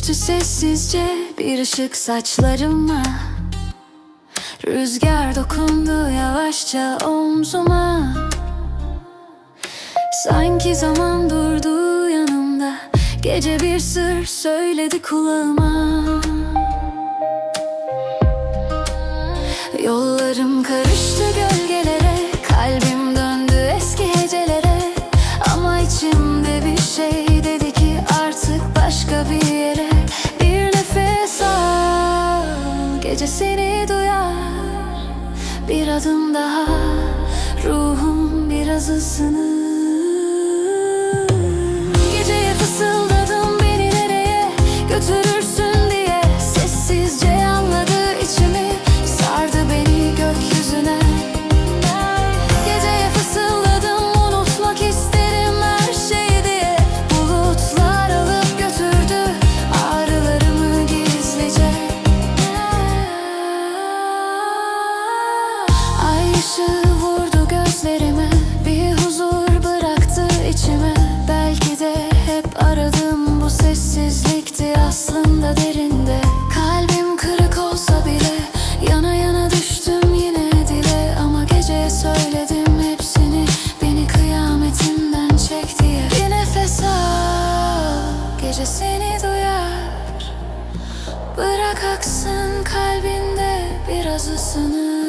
Düştü sessizce bir ışık saçlarıma. Rüzgar dokundu yavaşça omzuma. Sanki zaman durdu yanımda. Gece bir sır söyledi kulağıma Yollarım karıştı gölgelere Kalbim döndü eski hecelere. Ama içimde bir şey dedi ki artık başka bir yere. Bir nefes al Gece seni duyar. Bir adım daha Ruhum biraz ısınır ışığı vurdu gözlerime Bir huzur bıraktı içime. Belki de hep aradığım bu sessizlikti aslında derinde. Kalbim kırık olsa bile Yana yana düştüm yine dile. Ama geceye söyledim hepsini Beni kıyametinden çek diye. Bir nefes al Gece seni duyar. Bırak aksın kalbinde biraz ısınır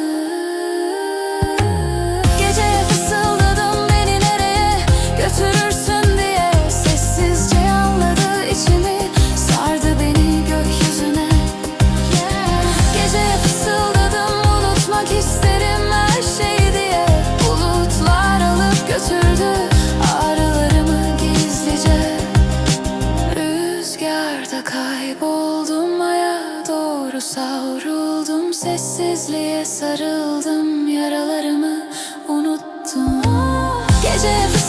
kayboldum aya doğru savruldum. Sessizliğe sarıldım yaralarımı unuttum. Gece